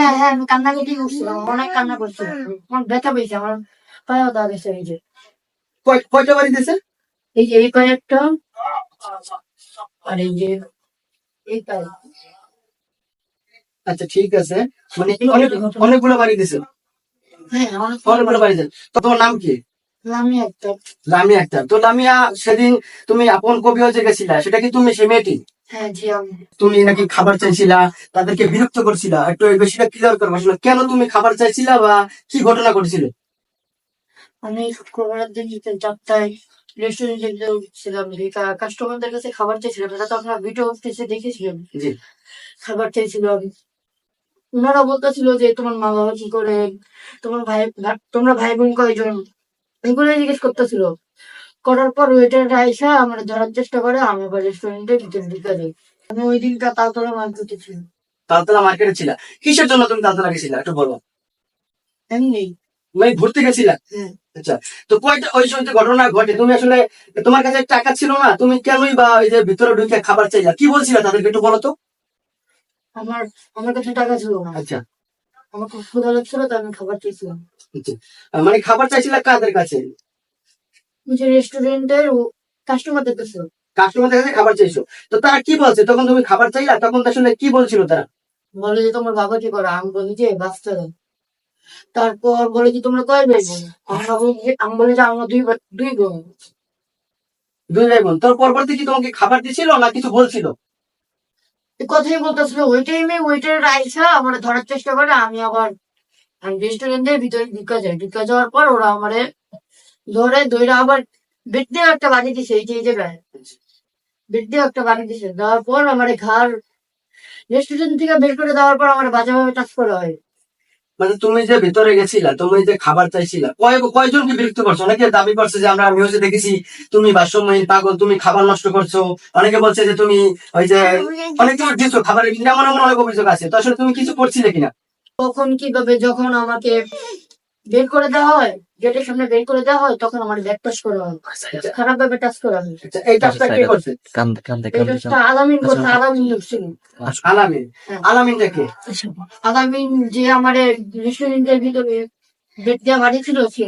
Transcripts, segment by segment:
হ্যাঁ হ্যাঁ আমি কান্নাকাটি করছিলাম অনেক কান্না করছিলাম আমার ব্যথা পেয়েছে আমার পায়ে দা গেছে। এই যে কয়টা বাড়ি দিয়েছে এই যে এই পায়ে একটা আর এই যে এই পায়ে। আচ্ছা ঠিক আছে। মানে অনেক অনেকগুলো বাড়ি দিয়েছে হ্যাঁ অনেক অনেকগুলো বাড়ি তো তোমার নাম কি? আমি একটা লামিয়া আক্তার। তো লামিয়া সেদিন তুমি আপন কবি হয়ে গেছিলা সেটা কি তুমি সে মেয়েটি? হ্যাঁ তুমি নাকি খাবার চাইছিলা তাদেরকে বিরক্ত করছিলা একটু এই বিষয়টা ক্লিয়ার করব। আসলে কেন তুমি খাবার চাইছিলা বা কি ঘটনা ঘটেছিল? আমি শুক্রবারের দিন চারটায় রেস্টুরেন্টে ছিলাম কাস্টমারদের কাছে খাবার চাইছিলাম এটা তো আপনার ভিডিও অফিসে দেখেছিলাম খাবার চাইছিলাম। ওনারা বলতেছিল যে তোমার মা বাবা কি করে? তোমার ভাই তোমরা ভাই বোন কয়জন? এগুলো জিজ্ঞেস করতেছিল। করার পর ওয়েটার আইসা আমার ধরার চেষ্টা করে আমি আবার রেস্টুরেন্টে ভিতরে ঢুকে যাই। আমি ওই দিনটা তালতলা মার্কেটে ছিল তালতলা মার্কেটে ছিলা? কিসের জন্য তুমি তালতলা গেছিলা? একটু বলো। এমনি। মানে ঘুরতে গেছিলা? হ্যাঁ। আচ্ছা তো কয়টা ওই সময় ঘটনা ঘটে। তুমি আসলে তোমার কাছে টাকা ছিল না তুমি কেনই বা ওই যে ভিতরে ঢুকে খাবার চাইলা? কি বলছিলা? তাদেরকে একটু বলো তো। আমার আমার কাছে টাকা ছিল না। আচ্ছা। আমার খুব ক্ষুধা লাগছিল তাই আমি খাবার চেয়েছিলাম আচ্ছা। মানে খাবার চাইছিলা কাদের কাছে? যে রেস্টুরেন্টের কাস্টমারদের কাছে কাস্টমারদের কাছে খাবার চাইছো। তো তারা কি বলছে? তখন তুমি খাবার চাইলা? তখন আসলে কি বলছিল তারা? বলে যে তোমার বাবা কি করে? আমি বলি যে বাচ্চারা তারপর বলে যে তোমরা কয় ভাই বোন? আমরা বলি যে আমি বলি যে আমরা দুই দুই বোন। দুই ভাই বোন। তোর পরবর্তী কি তোমাকে খাবার দিছিল না কিছু বলছিল? কথাই বলতেছিল ওই টাইমে ওইটার আইসা আমার ধরার চেষ্টা করে আমি আবার আমি রেস্টুরেন্টের ভিতরে ঢুকা যাই। ঢুকা যাওয়ার পর ওরা আমারে ধরে ধরে আবার বেড একটা বাড়ি দিছে এই যে এই জায়গায় বেড একটা বাড়ি দিছে দেওয়ার পর আমার ঘর রেস্টুরেন্ট থেকে বের করে দেওয়ার পর আমার বাজে ভাবে টাচ করা হয়। মানে তুমি যে ভিতরে গেছিলা তুমি যে খাবার চাইছিলা কয় কয়জনকে বিরক্ত করছ? অনেকে দাবি করছে যে আমরা নিউজে দেখেছি তুমি বাসময়ী পাগল তুমি খাবার নষ্ট করছ। অনেকে বলছে যে তুমি ওই যে অনেক কিছু দিচ্ছ খাবারের এমন এমন অনেক অভিযোগ আছে। তো আসলে তুমি কিছু করছিলে কিনা? তখন কীভাবে যখন আমাকে বের করে দেওয়া হয় গেটের সামনে বের করে দেওয়া হয় তখন আমার ব্যাগ টাচ করা হয়। খারাপ ভাবে টাচ করা হয়। আচ্ছা, এই কাজটা কে করছে? আলামিন করছে আলামিন ঢুকছিল আলামিন। হ্যাঁ। আলামিনটা কে? আলামিন যে আমার রেস্টুরেন্টের ভিতরে বেড দেওয়া বাড়ি ছিল সে।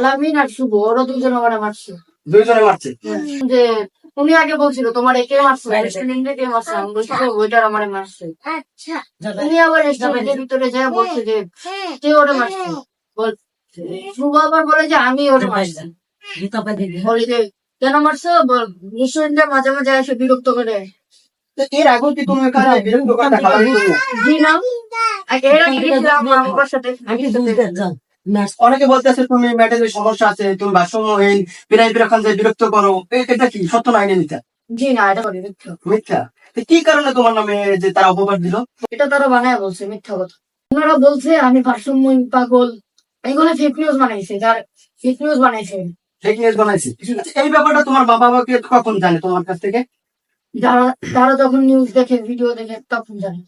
আলামিন আর শুভ ওরা দুজন আমার মারছে। দুইজনে মারছে? যে উনি আগে বলছিল তোমার একে মারছে? রেস্টুরেন্টে কে মারছে? আমি বলছি যে ওইটার আমার মারছে। উনি আবার রেস্টুরেন্টের ভিতরে যায় বলছে যে কে ওরে মারছে। বল শুভ আবার বলে যে আমি ওরে মারছি। বলে যে কেন মারছো? বল রেস্টুরেন্টের মাঝে মাঝে এসে বিরক্ত করে। তো এর আগে কি তুমি ওখানে বিরক্ত জি না। আমার সাথে। অনেকে বলতেছে তুমি মেডেলের সমস্যা আছে তুমি বাসমহীন বিরাই বিরক্ষণ যে বিরক্ত করো। এটা কি? সত্য নয় মিথ্যা? জি না এটা করে মিথ্যা। মিথ্যা? কি কারণে তোমার নামে যে তারা অপবাদ দিল? এটা তারা বানায় বলছে মিথ্যা কথা। ওনারা বলছে আমি ভারসাম্যহীন পাগল এগুলো ফেক নিউজ বানাইছে যার ফেক নিউজ বানাইছে। ফেক নিউজ বানাইছি। আচ্ছা, এই ব্যাপারটা তোমার বাবা বাবাকে কখন জানে তোমার কাছ থেকে? যারা তারা যখন নিউজ দেখে ভিডিও দেখে তখন জানে।